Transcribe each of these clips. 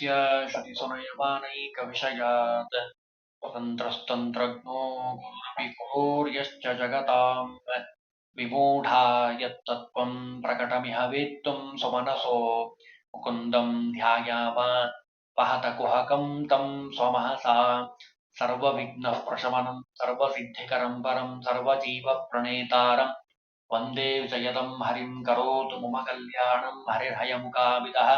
जन्माद्यस्य श्रुतिसुनयमानैकविषयात् स्वतन्त्रस्तन्त्रज्ञो गुरुरपि कुरोर्यश्च जगताम् विमूढा यत्तत्त्वम् प्रकटमिह वेत्तुम् स्वमनसो मुकुन्दम् ध्यायाम वहत कुहकम् तम् स्वमहसा सर्वविघ्नः प्रशमनम् सर्वसिद्धिकरम् परम् सर्वजीवप्रणेतारम् वंदे विजयदम् हरिम् करोतु मम कल्याणम् हरिर्हयमुखाविदः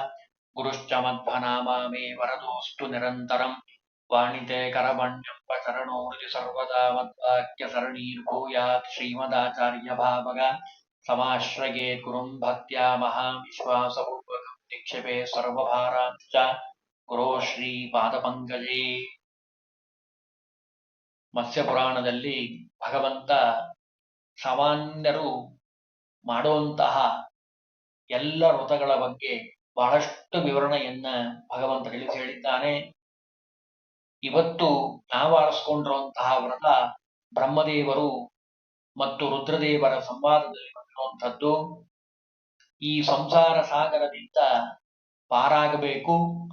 गुरुश्च मध्वनामा मे वरदोऽस्तु निरन्तरम् वाणिते करमण्यम् वचरणो हृदि सर्वदा मद्वाक्यसरणीर्भूयात् श्रीमदाचार्यभावग समाश्रयेत् गुरुम् भक्त्या महाविश्वासपूर्वकम् निक्षेपे सर्वभारांश्च ಗುರೋ ಶ್ರೀ ಪಾದಪಂಕಜೇ ಮತ್ಸ್ಯ ಪುರಾಣದಲ್ಲಿ ಭಗವಂತ ಸಾಮಾನ್ಯರು ಮಾಡುವಂತಹ ಎಲ್ಲ ವ್ರತಗಳ ಬಗ್ಗೆ ಬಹಳಷ್ಟು ವಿವರಣೆಯನ್ನ ಭಗವಂತ ತಿಳಿಸಿ ಹೇಳಿದ್ದಾನೆ. ಇವತ್ತು ನಾವು ಆರಿಸ್ಕೊಂಡಿರುವಂತಹ ವ್ರತ ಬ್ರಹ್ಮದೇವರು ಮತ್ತು ರುದ್ರದೇವರ ಸಂವಾದದಲ್ಲಿ ಬಂದಿರುವಂಥದ್ದು. ಈ ಸಂಸಾರ ಸಾಗರದಿಂದ ಪಾರಾಗಬೇಕು.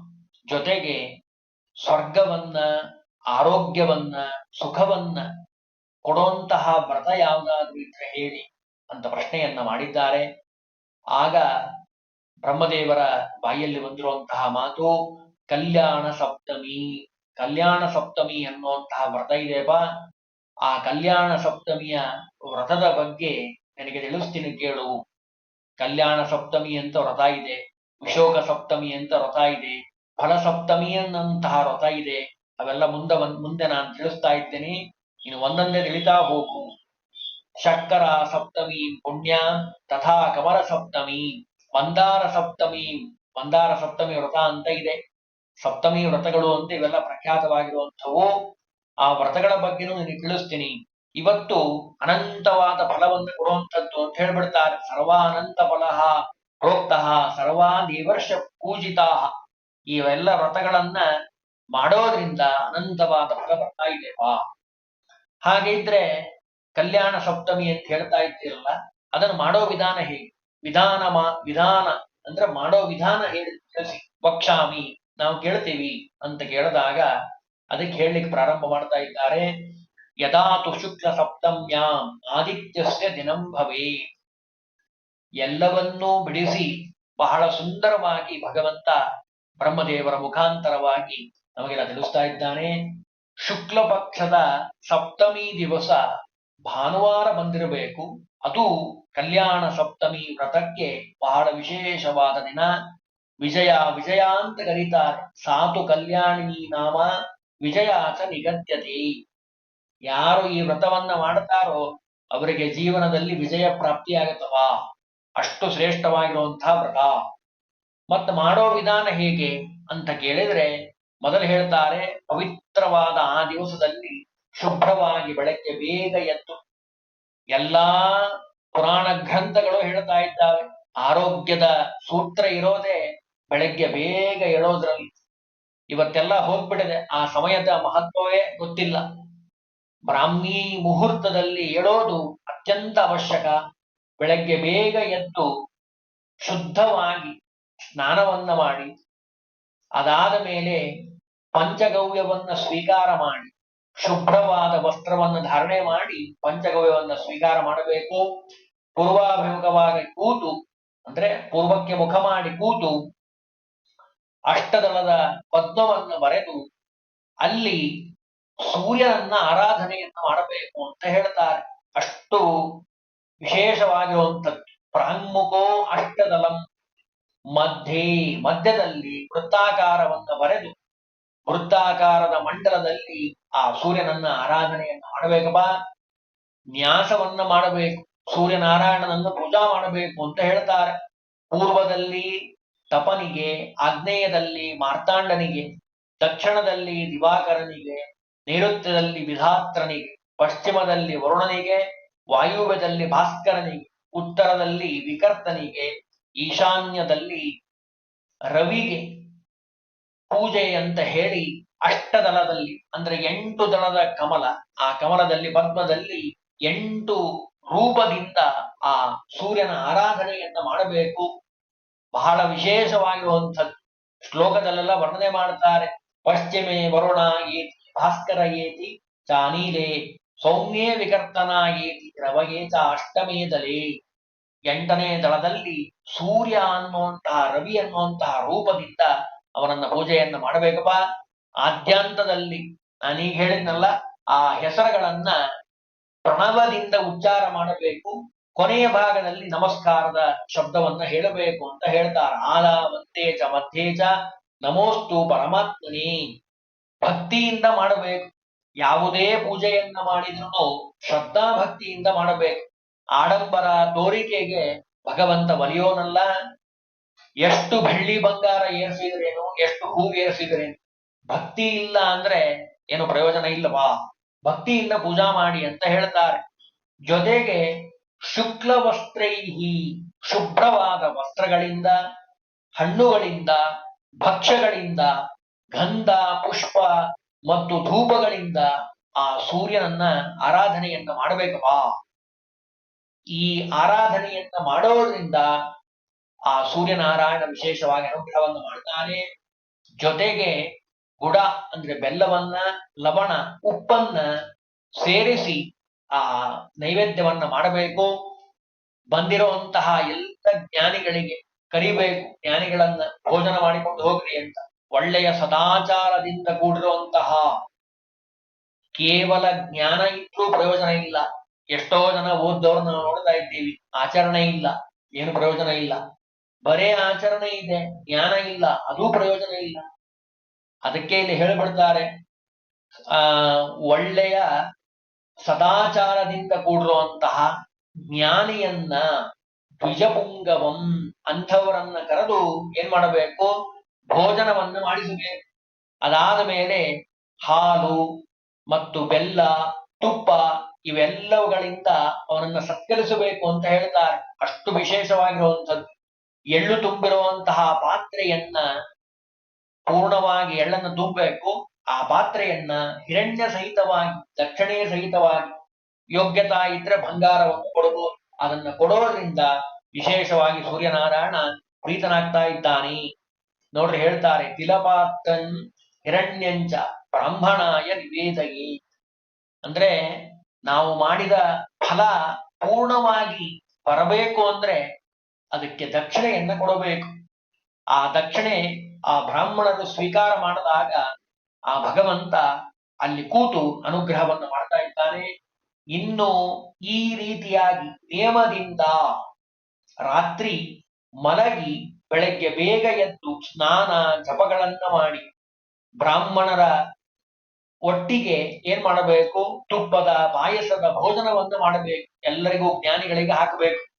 ಜೊತೆಗೆ ಸ್ವರ್ಗವನ್ನ, ಆರೋಗ್ಯವನ್ನ, ಸುಖವನ್ನ ಕೊಡುವಂತಹ ವ್ರತ ಯಾವುದಾದ್ರೂ ಇದ್ರೆ ಹೇಳಿ ಅಂತ ಪ್ರಶ್ನೆಯನ್ನ ಮಾಡಿದ್ದಾರೆ. ಆಗ ಬ್ರಹ್ಮದೇವರ ಬಾಯಲ್ಲಿ ಬಂದಿರುವಂತಹ ಮಾತು, ಕಲ್ಯಾಣ ಸಪ್ತಮಿ ಕಲ್ಯಾಣ ಸಪ್ತಮಿ ಅನ್ನುವಂತಹ ವ್ರತ ಇದೆಯಪ್ಪ ಆ ಕಲ್ಯಾಣ ಸಪ್ತಮಿಯ ವ್ರತದ ಬಗ್ಗೆ ನನಗೆ ತಿಳಿಸ್ತೀನಿ ಕೇಳು. ಕಲ್ಯಾಣ ಸಪ್ತಮಿ ಅಂತ ವ್ರತ ಇದೆ, ವಿಶೋಕ ಸಪ್ತಮಿ ಅಂತ ವ್ರತ ಇದೆ ಫಲ ಸಪ್ತಮಿ ಅನ್ನಂತಹ ವ್ರತ ಇದೆ. ಅವೆಲ್ಲ ಮುಂದೆ ಮುಂದೆ ನಾನು ತಿಳಿಸ್ತಾ ಇದ್ದೇನೆ. ಇನ್ನು ಒಂದೊಂದೇ ತಿಳಿತಾ ಹೋಗು. ಶಕ್ಕರ ಸಪ್ತಮಿ ಪುಣ್ಯ, ತಥಾ ಕಮಲ ಸಪ್ತಮಿ. ಮಂದಾರ ಸಪ್ತಮಿ ಮಂದಾರ ಸಪ್ತಮಿ ವ್ರತ ಅಂತ ಇದೆ. ಸಪ್ತಮಿ ವ್ರತಗಳು ಅಂತ ಇವೆಲ್ಲ ಪ್ರಖ್ಯಾತವಾಗಿರುವಂಥವು. ಆ ವ್ರತಗಳ ಬಗ್ಗೆನೂ ನಿನಗೆ ತಿಳಿಸ್ತೀನಿ. ಇವತ್ತು ಅನಂತವಾದ ಫಲವನ್ನು ಕೊಡುವಂಥದ್ದು ಅಂತ ಹೇಳ್ಬಿಡ್ತಾರೆ. ಸರ್ವಾನಂತ ಫಲಹ ಪ್ರೋಕ್ತಃ ಸರ್ವಾ ದೇವರ್ಷ ಪೂಜಿತಾ. ಇವೆಲ್ಲ ವ್ರತಗಳನ್ನ ಮಾಡೋದ್ರಿಂದ ಅನಂತವಾದ ಫಲ ಬರ್ತಾ ಇದೆವಾ ಹಾಗಿದ್ರೆ ಕಲ್ಯಾಣ ಸಪ್ತಮಿ ಅಂತ ಹೇಳ್ತಾ ಇದ್ದೀರಲ್ಲ, ಅದನ್ನು ಮಾಡೋ ವಿಧಾನ ಹೇಗೆ? ವಿಧಾನ ಮಾ ವಿಧಾನ ಅಂದ್ರೆ ಮಾಡೋ ವಿಧಾನ ಹೇಳಿ ತಿಳಿಸಿ ವಕ್ಷಾಮಿ ನಾವು ಕೇಳ್ತೀವಿ ಅಂತ ಕೇಳಿದಾಗ ಅದಕ್ಕೆ ಹೇಳಲಿಕ್ಕೆ ಪ್ರಾರಂಭ ಮಾಡ್ತಾ ಇದ್ದಾರೆ. ಯದಾ ತು ಶುಕ್ಲ ಸಪ್ತಮ್ಯಾಂ ಆದಿತ್ಯಸ್ಯ ದಿನಂ ಭವೇ ಎಲ್ಲವನ್ನೂ ಬಿಡಿಸಿ ಬಹಳ ಸುಂದರವಾಗಿ ಭಗವಂತ ಬ್ರಹ್ಮದೇವರ ಮುಖಾಂತರವಾಗಿ ನಮಗೆಲ್ಲ ತಿಳಿಸ್ತಾ ಇದ್ದಾನೆ. ಶುಕ್ಲ ಪಕ್ಷದ ಸಪ್ತಮಿ ದಿವಸ ಭಾನುವಾರ ಬಂದಿರಬೇಕು. ಅದು ಕಲ್ಯಾಣ ಸಪ್ತಮಿ ವ್ರತಕ್ಕೆ ಬಹಳ ವಿಶೇಷವಾದ ದಿನ. ವಿಜಯ ವಿಜಯ ಅಂತ ಕರೀತಾರೆ. ಸಾತು ಕಲ್ಯಾಣಿನಿ ನಾಮ ವಿಜಯಾಚ ನಿಗದ್ಯತೆ. ಯಾರು ಈ ವ್ರತವನ್ನ ಮಾಡ್ತಾರೋ ಅವರಿಗೆ ಜೀವನದಲ್ಲಿ ವಿಜಯ ಪ್ರಾಪ್ತಿಯಾಗುತ್ತವ ಅಷ್ಟು ಶ್ರೇಷ್ಠವಾಗಿರುವಂತಹ ವ್ರತ. ಮತ್ತ ಮಾಡೋ ವಿಧಾನ ಹೇಗೆ ಅಂತ ಕೇಳಿದ್ರೆ, ಮೊದಲು ಹೇಳ್ತಾರೆ ಪವಿತ್ರವಾದ ಆ ದಿವಸದಲ್ಲಿ ಶುಭ್ರವಾಗಿ ಬೆಳಗ್ಗೆ ಬೇಗ ಎದ್ದು ಎಲ್ಲಾ ಪುರಾಣ ಗ್ರಂಥಗಳು ಹೇಳ್ತಾ ಇದ್ದಾವೆ. ಆರೋಗ್ಯದ ಸೂತ್ರ ಇರೋದೇ ಬೆಳಗ್ಗೆ ಬೇಗ ಹೇಳೋದ್ರಲ್ಲಿ ಇವತ್ತೆಲ್ಲ ಹೋಗ್ಬಿಟ್ಟಿದೆ. ಆ ಸಮಯದ ಮಹತ್ವವೇ ಗೊತ್ತಿಲ್ಲ. ಬ್ರಾಹ್ಮಿ ಮುಹೂರ್ತದಲ್ಲಿ ಹೇಳೋದು ಅತ್ಯಂತ ಅವಶ್ಯಕ. ಬೆಳಗ್ಗೆ ಬೇಗ ಎದ್ದು ಶುದ್ಧವಾಗಿ ಸ್ನಾನವನ್ನ ಮಾಡಿ, ಅದಾದ ಮೇಲೆ ಪಂಚಗವ್ಯವನ್ನ ಸ್ವೀಕಾರ ಮಾಡಿ ಶುಭ್ರವಾದ ವಸ್ತ್ರವನ್ನು ಧಾರಣೆ ಮಾಡಿ ಪಂಚಗವ್ಯವನ್ನು ಸ್ವೀಕಾರ ಮಾಡಬೇಕು. ಪೂರ್ವಾಭಿಮುಖವಾಗಿ ಕೂತು, ಅಂದ್ರೆ ಪೂರ್ವಕ್ಕೆ ಮುಖ ಮಾಡಿ ಕೂತು, ಅಷ್ಟದಳದ ಪದ್ಮವನ್ನು ಬರೆದು ಅಲ್ಲಿ ಸೂರ್ಯನನ್ನ ಆರಾಧನೆಯನ್ನು ಮಾಡಬೇಕು ಅಂತ ಹೇಳ್ತಾರೆ. ಅಷ್ಟು ವಿಶೇಷವಾಗಿರುವಂಥದ್ದು. ಪ್ರಾಂಗುಖೋ ಅಷ್ಟದಲಂ ಮಧ್ಯೆ ಮಧ್ಯದಲ್ಲಿ ವೃತ್ತಾಕಾರವನ್ನು ಬರೆದು ವೃತ್ತಾಕಾರದ ಮಂಡಲದಲ್ಲಿ ಆ ಸೂರ್ಯನನ್ನ ಆರಾಧನೆಯನ್ನು ಮಾಡಬೇಕಪ್ಪ ನ್ಯಾಸವನ್ನ ಮಾಡಬೇಕು, ಸೂರ್ಯನಾರಾಯಣನನ್ನು ಪೂಜಾ ಮಾಡಬೇಕು ಅಂತ ಹೇಳ್ತಾರೆ. ಪೂರ್ವದಲ್ಲಿ ತಪನಿಗೆ ಆಗ್ನೇಯದಲ್ಲಿ ಮಾರ್ತಾಂಡನಿಗೆ, ದಕ್ಷಿಣದಲ್ಲಿ ದಿವಾಕರನಿಗೆ, ನೈಋತ್ಯದಲ್ಲಿ ವಿಧಾತ್ರನಿಗೆ, ಪಶ್ಚಿಮದಲ್ಲಿ ವರುಣನಿಗೆ, ವಾಯುವ್ಯದಲ್ಲಿ ಭಾಸ್ಕರನಿಗೆ, ಉತ್ತರದಲ್ಲಿ ವಿಕರ್ತನಿಗೆ, ಈಶಾನ್ಯದಲ್ಲಿ ರವಿಗೆ ಪೂಜೆ ಅಂತ ಹೇಳಿ ಅಷ್ಟದಳದಲ್ಲಿ ಅಂದ್ರೆ ಎಂಟು ದಳದ ಕಮಲ, ಆ ಕಮಲದಲ್ಲಿ, ಪದ್ಮದಲ್ಲಿ ಎಂಟು ರೂಪದಿಂದ ಆ ಸೂರ್ಯನ ಆರಾಧನೆಯನ್ನ ಮಾಡಬೇಕು. ಬಹಳ ವಿಶೇಷವಾಗಿರುವಂಥದ್ದು. ಶ್ಲೋಕದಲ್ಲೆಲ್ಲ ವರ್ಣನೆ ಮಾಡ್ತಾರೆ. ಪಶ್ಚಿಮೆ ವರುಣ ಏತಿ ಭಾಸ್ಕರ ಏತಿ ಚಾನೀಲೆ ಸೌಮ್ಯೇ ವಿಕರ್ತನ ಏತಿ ರವಯೇ ಚ ಅಷ್ಟಮೇ ದಲೆ. ಎಂಟನೇ ದಳದಲ್ಲಿ ಸೂರ್ಯ ಅನ್ನುವಂತಹ ರವಿ ಅನ್ನುವಂತಹ ರೂಪದಿಂದ ಅವನನ್ನ ಪೂಜೆಯನ್ನ ಮಾಡಬೇಕಪ್ಪ. ಆದ್ಯಾಂತದಲ್ಲಿ ನಾನೀಗ ಹೇಳಿದ್ನಲ್ಲ, ಆ ಹೆಸರುಗಳನ್ನ ಪ್ರಣವದಿಂದ ಉಚ್ಚಾರ ಮಾಡಬೇಕು. ಕೊನೆಯ ಭಾಗದಲ್ಲಿ ನಮಸ್ಕಾರದ ಶಬ್ದವನ್ನ ಹೇಳಬೇಕು ಅಂತ ಹೇಳ್ತಾರೆ. ಆಲ ಮಧ್ಯೇಜ ಮಧ್ಯೇಜ ನಮೋಸ್ತು ಪರಮಾತ್ಮನಿ. ಭಕ್ತಿಯಿಂದ ಮಾಡಬೇಕು. ಯಾವುದೇ ಪೂಜೆಯನ್ನ ಮಾಡಿದ್ರು ಶ್ರದ್ಧಾ ಭಕ್ತಿಯಿಂದ ಮಾಡಬೇಕು. ಆಡಂಬರ ತೋರಿಕೆಗೆ ಭಗವಂತ ಒಲಿಯೋನಲ್ಲ. ಎಷ್ಟು ಬೆಳ್ಳಿ ಬಂಗಾರ ಏರಿಸಿದ್ರೇನು, ಎಷ್ಟು ಹೂ ಏರಿಸಿದ್ರೇನು? ಭಕ್ತಿ ಇಲ್ಲ ಅಂದ್ರೆ ಏನು ಪ್ರಯೋಜನ ಇಲ್ಲವಾ? ಭಕ್ತಿಯಿಂದ ಪೂಜಾ ಮಾಡಿ ಅಂತ ಹೇಳ್ತಾರೆ. ಜೊತೆಗೆ ಶುಕ್ಲ ವಸ್ತ್ರೈಹಿ ಶುಭ್ರವಾದ ವಸ್ತ್ರಗಳಿಂದ, ಹಣ್ಣುಗಳಿಂದ, ಭಕ್ಷ್ಯಗಳಿಂದ, ಗಂಧ, ಪುಷ್ಪ ಮತ್ತು ಧೂಪಗಳಿಂದ ಆ ಸೂರ್ಯನನ್ನ ಆರಾಧನೆಯನ್ನ ಮಾಡಬೇಕವಾ? ಈ ಆರಾಧನೆಯನ್ನ ಮಾಡೋದ್ರಿಂದ ಆ ಸೂರ್ಯನಾರಾಯಣ ವಿಶೇಷವಾಗಿ ಅನುಗ್ರಹವನ್ನು ಮಾಡ್ತಾನೆ. ಜೊತೆಗೆ ಗುಡ ಅಂದ್ರೆ ಬೆಲ್ಲವನ್ನ, ಲವಣ, ಉಪ್ಪನ್ನ ಸೇರಿಸಿ ಆ ನೈವೇದ್ಯವನ್ನ ಮಾಡಬೇಕು. ಬಂದಿರುವಂತಹ ಎಲ್ಲ ಜ್ಞಾನಿಗಳಿಗೆ ಕರಿಬೇಕು. ಜ್ಞಾನಿಗಳನ್ನ ಭೋಜನ ಮಾಡಿಕೊಂಡು ಹೋಗ್ರಿ ಅಂತ. ಒಳ್ಳೆಯ ಸದಾಚಾರದಿಂದ ಕೂಡಿರುವಂತಹ ಕೇವಲ ಜ್ಞಾನ ಇದ್ರೂ ಪ್ರಯೋಜನ ಇಲ್ಲ. ಎಷ್ಟೋ ಜನ ಓದ್ದವ್ರನ್ನ ನೋಡ್ತಾ ಇದ್ದೀವಿ. ಆಚರಣೆ ಇಲ್ಲ. ಏನು ಪ್ರಯೋಜನ ಇಲ್ಲ. ಬರೇ ಆಚರಣೆ ಇದೆ, ಜ್ಞಾನ ಇಲ್ಲ, ಅದೂ ಪ್ರಯೋಜನ ಇಲ್ಲ. ಅದಕ್ಕೆ ಇಲ್ಲಿ ಹೇಳ್ಬಿಡ್ತಾರೆ, ಆ, ಒಳ್ಳೆಯ ಸದಾಚಾರದಿಂದ ಕೂಡಿರುವಂತಹ ಜ್ಞಾನಿಯನ್ನ ದ್ವಿಜಪುಂಗವಂ ಅಂಥವರನ್ನ ಕರೆದು ಏನ್ ಮಾಡಬೇಕು? ಭೋಜನವನ್ನು ಮಾಡಿಸಬೇಕು. ಅದಾದ ಮೇಲೆ ಹಾಲು ಮತ್ತು ಬೆಲ್ಲ, ತುಪ್ಪ ಇವೆಲ್ಲವುಗಳಿಂದ ಅವನನ್ನ ಸತ್ಕರಿಸಬೇಕು ಅಂತ ಹೇಳ್ತಾರೆ. ಅಷ್ಟು ವಿಶೇಷವಾಗಿರುವಂಥದ್ದು. ಎಳ್ಳು ತುಂಬಿರುವಂತಹ ಪಾತ್ರೆಯನ್ನ ಪೂರ್ಣವಾಗಿ ಎಳ್ಳನ್ನು ತುಂಬಬೇಕು. ಆ ಪಾತ್ರೆಯನ್ನ ಹಿರಣ್ಯ ಸಹಿತವಾಗಿ ದಕ್ಷಿಣೆಯ ಸಹಿತವಾಗಿ ಯೋಗ್ಯತಾ ಇದ್ರೆ ಬಂಗಾರವನ್ನು ಕೊಡಬಹುದು. ಅದನ್ನ ಕೊಡೋದ್ರಿಂದ ವಿಶೇಷವಾಗಿ ಸೂರ್ಯನಾರಾಯಣ ಪ್ರೀತನಾಗ್ತಾ ಇದ್ದಾನೆ. ನೋಡ್ರಿ ಹೇಳ್ತಾರೆ ತಿಲಪಾತ್ರನ್ ಹಿರಣ್ಯಂಚ ಬ್ರಾಹ್ಮಣಾಯ ನಿವೇದಯಿ. ಅಂದ್ರೆ ನಾವು ಮಾಡಿದ ಫಲ ಪೂರ್ಣವಾಗಿ ಬರಬೇಕು ಅಂದ್ರೆ ಅದಕ್ಕೆ ದಕ್ಷಿಣೆಯನ್ನ ಕೊಡಬೇಕು. ಆ ದಕ್ಷಿಣೆ ಆ ಬ್ರಾಹ್ಮಣರು ಸ್ವೀಕಾರ ಮಾಡಿದಾಗ ಆ ಭಗವಂತ ಅಲ್ಲಿ ಕೂತು ಅನುಗ್ರಹವನ್ನು ಮಾಡ್ತಾ ಇದ್ದಾನೆ ಇನ್ನು ಈ ರೀತಿಯಾಗಿ ನಿಯಮದಿಂದ ರಾತ್ರಿ ಮಲಗಿ ಬೆಳಗ್ಗೆ ಬೇಗ ಎದ್ದು ಸ್ನಾನ, ಜಪಗಳನ್ನ ಮಾಡಿ ಬ್ರಾಹ್ಮಣರ ಒಟ್ಟಿಗೆ ಏನ್ ಮಾಡಬೇಕು? ತುಪ್ಪದ, ಪಾಯಸದ ಭೋಜನವನ್ನು ಮಾಡಬೇಕು. ಎಲ್ಲರಿಗೂ ಜ್ಞಾನಿಗಳಿಗೆ ಹಾಕಬೇಕು.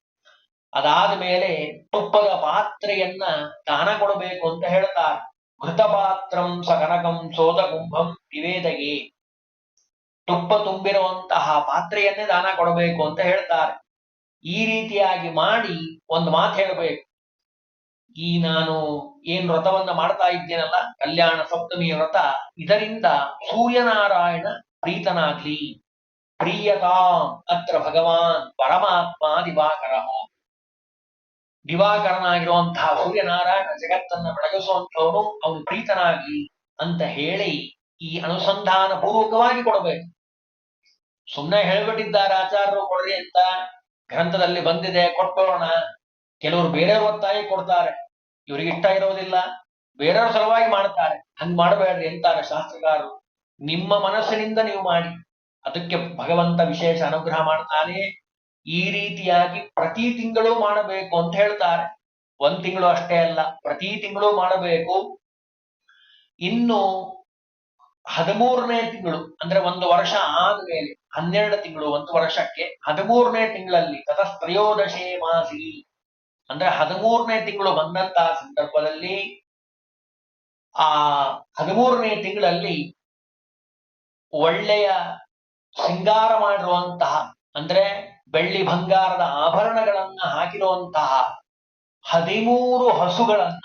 ಅದಾದ ಮೇಲೆ ತುಪ್ಪದ ಪಾತ್ರೆಯನ್ನ ದಾನ ಕೊಡಬೇಕು ಅಂತ ಹೇಳ್ತಾರೆ. ಘೃತಪಾತ್ರಂ ಸಕನಕಂ ಸೋದ ಕುಂಭಂ ನಿವೇದಗಿ ತುಪ್ಪ ತುಂಬಿರುವಂತಹ ಪಾತ್ರೆಯನ್ನೇ ದಾನ ಕೊಡಬೇಕು ಅಂತ ಹೇಳ್ತಾರೆ. ಈ ರೀತಿಯಾಗಿ ಮಾಡಿ ಒಂದು ಮಾತು ಹೇಳಬೇಕು. ಈ ನಾನು ಏನ್ ವ್ರತವನ್ನ ಮಾಡ್ತಾ ಇದ್ದೇನಲ್ಲ, ಕಲ್ಯಾಣ ಸಪ್ತಮಿ ವ್ರತ, ಇದರಿಂದ ಸೂರ್ಯನಾರಾಯಣ ಪ್ರೀತನಾಗ್ಲಿ. ಪ್ರಿಯತಾಂ ಅತ್ರ ಭಗವಾನ್ ಪರಮಾತ್ಮ ದಿವಾಕರ. ದಿವಾಕರನಾಗಿರುವಂತಹ ಸೂರ್ಯನಾರಾಯಣ ಜಗತ್ತನ್ನ ಬೆಳಗಿಸುವಂಥವನು, ಅವನು ಪ್ರೀತನಾಗಿ ಅಂತ ಹೇಳಿ ಈ ಅನುಸಂಧಾನ ಪೂರ್ವಕವಾಗಿ ಕೊಡಬೇಕು. ಸುಮ್ಮನೆ ಹೇಳ್ಬಿಟ್ಟಿದ್ದಾರೆ ಆಚಾರ್ಯರು ಕೊಡ್ರಿ ಅಂತ ಗ್ರಂಥದಲ್ಲಿ ಬಂದಿದೆ, ಕೊಟ್ಟೋಣ. ಕೆಲವರು ಬೇರೆಯವ್ರ ಒತ್ತಾಯಿ ಕೊಡ್ತಾರೆ. ಇವ್ರಿಗೆ ಇಷ್ಟ ಇರೋದಿಲ್ಲ. ಬೇರೆಯವ್ರ ಸಲುವಾಗಿ ಮಾಡ್ತಾರೆ. ಹಂಗ್ ಮಾಡಬೇಡ್ರಿ ಅಂತಾರೆ ಶಾಸ್ತ್ರಕಾರರು ನಿಮ್ಮ ಮನಸ್ಸಿನಿಂದ ನೀವು ಮಾಡಿ. ಅದಕ್ಕೆ ಭಗವಂತ ವಿಶೇಷ ಅನುಗ್ರಹ ಮಾಡ್ತಾನೆ. ಈ ರೀತಿಯಾಗಿ ಪ್ರತಿ ತಿಂಗಳು ಮಾಡಬೇಕು ಅಂತ ಹೇಳ್ತಾರೆ. ಒಂದ್ ತಿಂಗಳು ಅಷ್ಟೇ ಅಲ್ಲ, ಪ್ರತಿ ತಿಂಗಳು ಮಾಡಬೇಕು. ಇನ್ನು ಹದಿಮೂರನೇ ತಿಂಗಳು ಅಂದ್ರೆ ಒಂದು ವರ್ಷ ಆದ್ಮೇಲೆ, ಹನ್ನೆರಡು ತಿಂಗಳು, ಒಂದು ವರ್ಷಕ್ಕೆ ಹದಿಮೂರನೇ ತಿಂಗಳಲ್ಲಿ ತತಸ್ತ್ರಯೋದಶೇ ಮಾಸಿ ಅಂದ್ರೆ ಹದಿಮೂರನೇ ತಿಂಗಳು ಬಂದಂತಹ ಸಂದರ್ಭದಲ್ಲಿ ಆ ಹದಿಮೂರನೇ ತಿಂಗಳಲ್ಲಿ ಒಳ್ಳೆಯ ಶೃಂಗಾರ ಮಾಡಿರುವಂತಹ ಅಂದ್ರೆ ಬೆಳ್ಳಿ ಬಂಗಾರದ ಆಭರಣಗಳನ್ನ ಹಾಕಿರುವಂತಹ ಹದಿಮೂರು ಹಸುಗಳನ್ನ,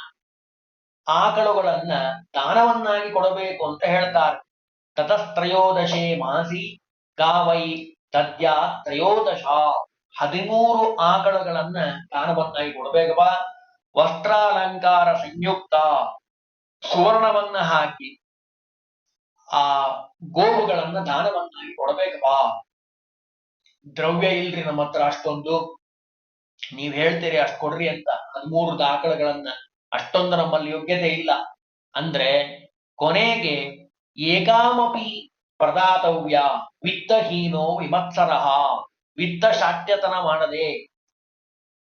ಆಕಳುಗಳನ್ನ ದಾನವನ್ನಾಗಿ ಕೊಡಬೇಕು ಅಂತ ಹೇಳ್ತಾರೆ. ತತಸ್ತ್ರಯೋದಶೆ ಮಾಸಿ ಗಾವೈ ತದ್ಯ ತ್ರಯೋದಶ. ಹದಿಮೂರು ಆಕಳುಗಳನ್ನ ದಾನವನ್ನಾಗಿ ಕೊಡಬೇಕಪ್ಪ ವಸ್ತ್ರಾಲಂಕಾರ ಸಂಯುಕ್ತ. ಸುವರ್ಣವನ್ನ ಹಾಕಿ ಆ ಗೋವುಗಳನ್ನ ದಾನವನ್ನಾಗಿ ಕೊಡಬೇಕಪ್ಪ ದ್ರವ್ಯ ಇಲ್ರಿ ನಮ್ಮ ಹತ್ರ ಅಷ್ಟೊಂದು. ನೀವ್ ಹೇಳ್ತೀರಿ ಅಷ್ಟ್ ಕೊಡ್ರಿ ಅಂತ. ಹದಿಮೂರು ದಾಖಲೆಗಳನ್ನ ಅಷ್ಟೊಂದು ನಮ್ಮಲ್ಲಿ ಯೋಗ್ಯತೆ ಇಲ್ಲ. ಅಂದ್ರೆ ಕೊನೆಗೆ ಏಕಾಮಪಿ ಪ್ರದಾತವ್ಯ ವಿತ್ತಹೀನೋ ವಿಮತ್ಸರ. ವಿತ್ತ ಶಾಟ್ಯತನ ಮಾಡದೆ.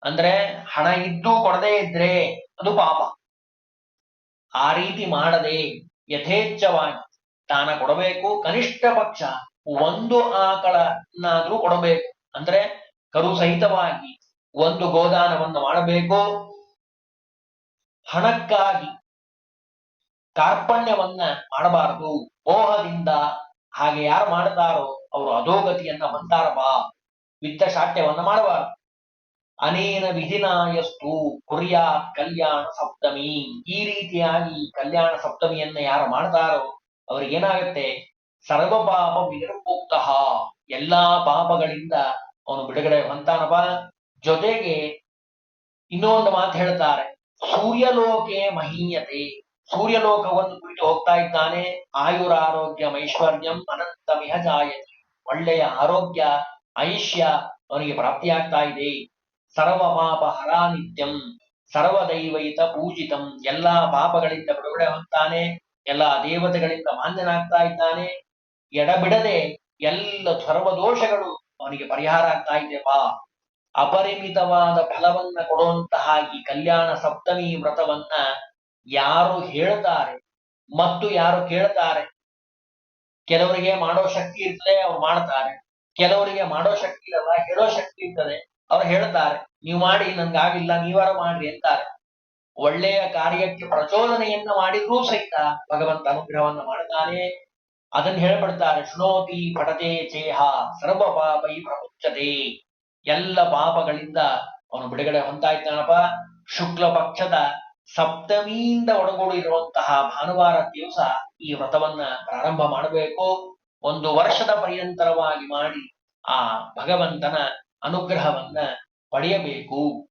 ಅಂದ್ರೆ ಹಣ ಇದ್ದು ಕೊಡದೇ ಇದ್ರೆ ಅದು ಪಾಪ. ಆ ರೀತಿ ಮಾಡದೆ ಯಥೇಚ್ಛವಾಗಿ ದಾನ ಕೊಡಬೇಕು. ಕನಿಷ್ಠ ಪಕ್ಷ ಒಂದು ಆಕಳನ್ನಾದ್ರೂ ಕೊಡಬೇಕು. ಅಂದ್ರೆ ಕರು ಸಹಿತವಾಗಿ ಒಂದು ಗೋದಾನವನ್ನು ಮಾಡಬೇಕು. ಹಣಕ್ಕಾಗಿ ಕಾರ್ಪಣ್ಯವನ್ನ ಮಾಡಬಾರದು. ಮೋಹದಿಂದ ಹಾಗೆ ಯಾರು ಮಾಡ್ತಾರೋ ಅವರು ಅಧೋಗತಿಯನ್ನ ಹೊಂತಾರಪ್ಪ ವಿತ್ತ ಶಾಟ್ಯವನ್ನ ಮಾಡಬಾರದು. ಅನೇನ ವಿಧಿನಾಯಸ್ತು ಕುರಿಯಾ ಕಲ್ಯಾಣ ಸಪ್ತಮಿ. ಈ ರೀತಿಯಾಗಿ ಕಲ್ಯಾಣ ಸಪ್ತಮಿಯನ್ನ ಯಾರು ಮಾಡ್ತಾರೋ ಅವ್ರಿಗೇನಾಗತ್ತೆ? ಸರ್ವ ಪಾಪ ವಿನಿರ್ಮುಕ್ತ ಎಲ್ಲಾ ಪಾಪಗಳಿಂದ ಅವನು ಬಿಡುಗಡೆ ಹೊಂತಾನಪ್ಪ ಜೊತೆಗೆ ಇನ್ನೊಂದು ಮಾತು ಹೇಳ್ತಾರೆ. ಸೂರ್ಯಲೋಕೆ ಮಹೀಯತೆ. ಸೂರ್ಯಲೋಕವನ್ನು ಕುರಿತು ಹೋಗ್ತಾ ಇದ್ದಾನೆ. ಆಯುರಾರೋಗ್ಯಂ ಐಶ್ವರ್ಯಂ ಅನಂತಮಿಹ ಜಾಯತೆ ಒಳ್ಳೆಯ ಆರೋಗ್ಯ, ಐಶ್ಯ ಅವನಿಗೆ ಪ್ರಾಪ್ತಿಯಾಗ್ತಾ ಇದೆ. ಸರ್ವ ಪಾಪ ಹರಾನಿತ್ಯಂ ಸರ್ವದೈವೈತ ಪೂಜಿತಂ. ಎಲ್ಲಾ ಪಾಪಗಳಿಂದ ಬಿಡುಗಡೆ ಹೊಂತಾನೆ. ಎಲ್ಲಾ ದೇವತೆಗಳಿಂದ ಮಾನ್ಯನಾಗ್ತಾ ಇದ್ದಾನೆ. ಎಡಬಿಡದೆ ಎಲ್ಲ ಸರ್ವದೋಷಗಳು ಅವನಿಗೆ ಪರಿಹಾರ ಆಗ್ತಾ ಇದೆಯಪ್ಪ ಅಪರಿಮಿತವಾದ ಫಲವನ್ನ ಕೊಡುವಂತಹ ಈ ಕಲ್ಯಾಣ ಸಪ್ತಮಿ ವ್ರತವನ್ನ ಯಾರು ಹೇಳ್ತಾರೆ ಮತ್ತು ಯಾರು ಕೇಳ್ತಾರೆ? ಕೆಲವರಿಗೆ ಮಾಡೋ ಶಕ್ತಿ ಇರ್ತದೆ, ಅವ್ರು ಮಾಡ್ತಾರೆ. ಕೆಲವರಿಗೆ ಮಾಡೋ ಶಕ್ತಿ ಇರಲ್ಲ ಹೇಳೋ ಶಕ್ತಿ ಇರ್ತದೆ, ಅವ್ರು ಹೇಳ್ತಾರೆ. ನೀವು ಮಾಡಿ ನನ್ಗಾಗಿಲ್ಲ ನೀವಾರ ಮಾಡ್ರಿ ಅಂತಾರೆ. ಒಳ್ಳೆಯ ಕಾರ್ಯಕ್ಕೆ ಪ್ರಚೋದನೆಯನ್ನ ಮಾಡಿದ್ರೂ ಸಹಿತ ಭಗವಂತ ಅನುಗ್ರಹವನ್ನ ಮಾಡ್ತಾನೆ. ಅದನ್ನ ಹೇಳ್ಬಿಡ್ತಾರೆ ಶೃಣೋತಿ ಪಠತೆ ಚೇಹ, ಸರ್ವ ಪಾಪೈ ಪ್ರಮುಚ್ಚತೆ ಎಲ್ಲ ಪಾಪಗಳಿಂದ ಅವನು ಬಿಡುಗಡೆ ಹೊಂದಾಯ್ತಾನಪ್ಪ. ಶುಕ್ಲ ಪಕ್ಷದ ಸಪ್ತಮಿಯಿಂದ ಒಳಗೂಡಿರುವಂತಹ ಭಾನುವಾರ ದಿವಸ ಈ ವ್ರತವನ್ನ ಪ್ರಾರಂಭ ಮಾಡಬೇಕು. ಒಂದು ವರ್ಷದ ಪರ್ಯಂತರವಾಗಿ ಮಾಡಿ ಆ ಭಗವಂತನ ಅನುಗ್ರಹವನ್ನ ಪಡೆಯಬೇಕು.